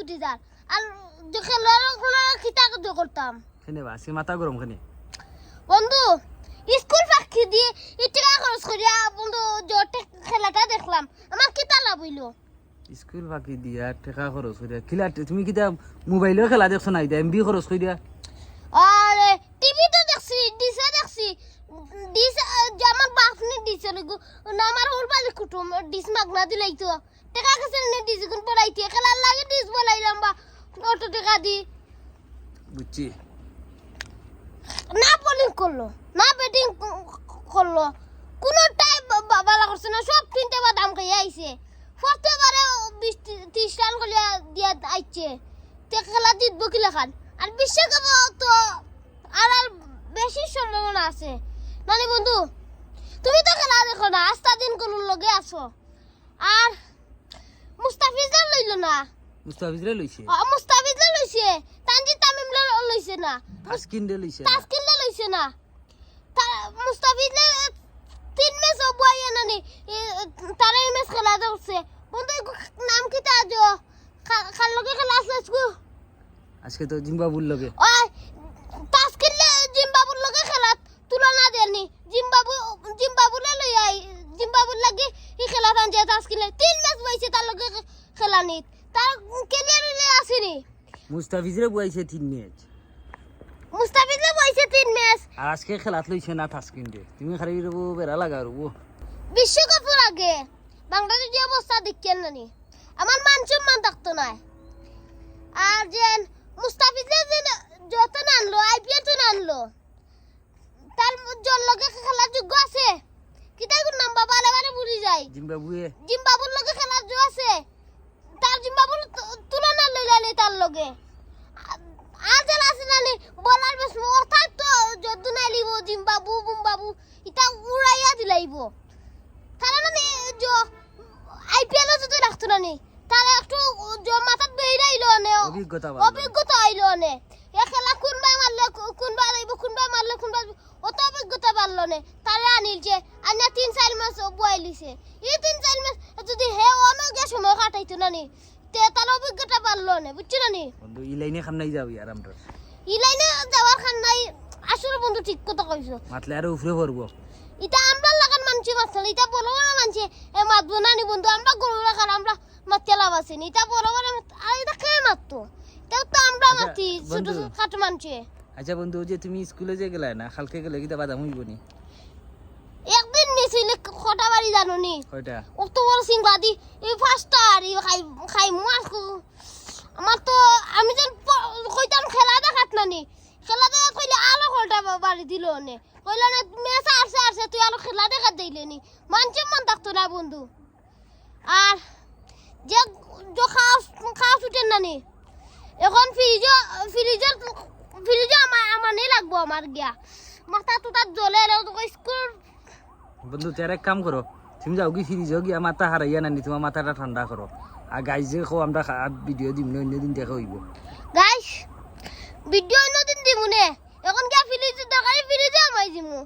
ছুটি যার। আর যে খেলার খিতা করতাম। খেনে বা মাথা গরম খেনে। বন্ধু স্কুল পাখি দিয়ে এই টাকা খরচ করিয়া বন্ধু জোটে খেলাটা দেখলাম আমার কিতা লাভ হইল স্কুল ফাঁকি দিয়া টেকা খরচ করে খিলা তুমি কিতা মোবাইলেও খেলা দেখছ না এমবি খরচ করে দিয়া আর টিভি তো দেখছি ডিসে দেখছি ডিস আমার বাপ নে ডিস না আমার ওর বাড়ি কুটুম ডিস মাগনা দিলাই তো টাকা কাছে নে ডিস গুন পড়াইতে খেলার লাগে ডিস বলাইলাম বা অত টাকা দি। বুঝছি। না বোলিং করল না ব্যাটিং করল। কোনো টাইম বালা করছে না সব তিনটে বা দাম খাইয়া আইছে। প্রত্যেকবারে বিশ ত্রিশ রান করিয়া দিয়া আইছে। তে খেলা জিতবো কি লেখান? আর বিশ্বকাপ তো আর আর বেশি সম্ভাবনা আছে। নানি বন্ধু তুমি তো খেলা দেখো না আস্তা দিন কোন লগে আছো। আর মুস্তাফিজের লইলো না। মুস্তাফিজরে লইছে? মুস্তাফিজের লইছে। তানজিদ তামিম লইছে না। তাসকিন দে লইছে তাসকিনলে লইছে না। তা- মুস্তাফিজে তিন ম্যাচ বইয়া নানি তারা এই ম্যাচ খেলা করছে বন্ধু নাম কি তা আজ? খাল লগে খেলা আছে আজকু আজকে তো জিম্বাবুর লগে। ওই তাসকিনলে জিম্বাবুর লগে খেলা তুলনা দেনি জিম্বাবু জিম্বাবুলে লই আই জিম্বাবুর লাগে ই খেলা যে তাসকিনলে তিন ম্যাচ বইছে তার লগে খেলা নিত তার ক্যারিয়ারে আসেনি। মুস্তাফিজরে বুয়াইছে তিন ম্যাচ। মুস্তাফিজে বইছে তিন ম্যাচ। আর আজকে খেলাত লইছে না তাসকিন তুমি খালি রবো বেড়া লাগা রবো। বিশ্বকাপের আগে বাংলাদেশের যে অবস্থা দেখছেন নানি আমার মান সম্মান থাকতো না আর যে মুস্তাফিজে যে যত আনলো আইপিএল তো আনলো তার জল লগে খেলার যোগ্য আছে কিতাই কোন নাম বাবা বারে জিম্বাবুয়ে জিম্বাবুর লগে খেলার যোগ্য আছে। তার জিম্বাবুর তুলনা লইলানি তার লগে। আজ আছে নানি বলার বেশ অর্থাৎ তো যদ্দু নাই লিব জিম্বাবু বুম্বাবু ইটা উড়াইয়া দিলাইব তারা মানে আইপিএল যদি রাখতো না নি তারা একটু জ- মাথাত বেহিরা আইলো নে অভিজ্ঞতা আইলো নে এ খেলা কোনবাই মারলে কোনবা আইব কোনবা মারলে কোনবা অত অভিজ্ঞতা পারল নে আনিল যে আনিয়া তিন চার মাস বয়ালিছে এই তিন চার মাস যদি হে অনগে সময় কাটাইতো না নি তে তার অভিজ্ঞতা পারল নে বুঝছ না নি বন্ধু ই লাইনে খাম নাই যাবি আর আমরা ইলাইনে যাওয়ার খান নাই আসলে বন্ধু ঠিক কথা কইছো মাতলে আরও উফরে পড়ব এটা আমরা লাগান মানছি মারছেন এটা বড় বড় মানছি এ মাতবো না নি বন্ধু আমরা গরু রাখার আমরা মারতে লাভ আছে নি? এটা বড় মাত- আর এটা কে মারতো এটাও তো আমরা মারতি ছোট। ছোট খাটো মানছি। আচ্ছা বন্ধু যে তুমি স্কুলে যে গেলা না কালকে গেলে কিতা বাদাম হইব নি একদিন নিছিলে কটা বাড়ি জানো নি অত বড় সিংবা দি এই ফার্স্টটা আর খাই খাই মাস আমার তো আমি যেন কইতাম খেলা দেখাত না নি খেলা দেখা কইলে আলো কলটা বাড়ি দিল নে। কইলে না মেস আসছে আসছে তুই আলো খেলা দেখা দিলে নি। মানছে মান থাকতো না বন্ধু। আর যে যে খাওয়া খাওয়া ছুটেন না নি এখন ফ্রিজ ফ্রিজের ফ্রিজে আমার আমার নেই লাগবো আমার গিয়া। মাথা টুটা জ্বলে স্কুল বন্ধু তার এক কাম করো তুমি যাও কি ফিরি যাও গিয়া মাথা হারাইয়া নানি তোমার মাথাটা ঠান্ডা করো আর গাই যে খো আমরা ভিডিও দিম না অন্য দিন দেখা হইব। গাইজ ভিডিও নতুন দিব নে? এখন গিয়া ফ্রিজ দরকারি ফ্রিজে আমাই দিমু।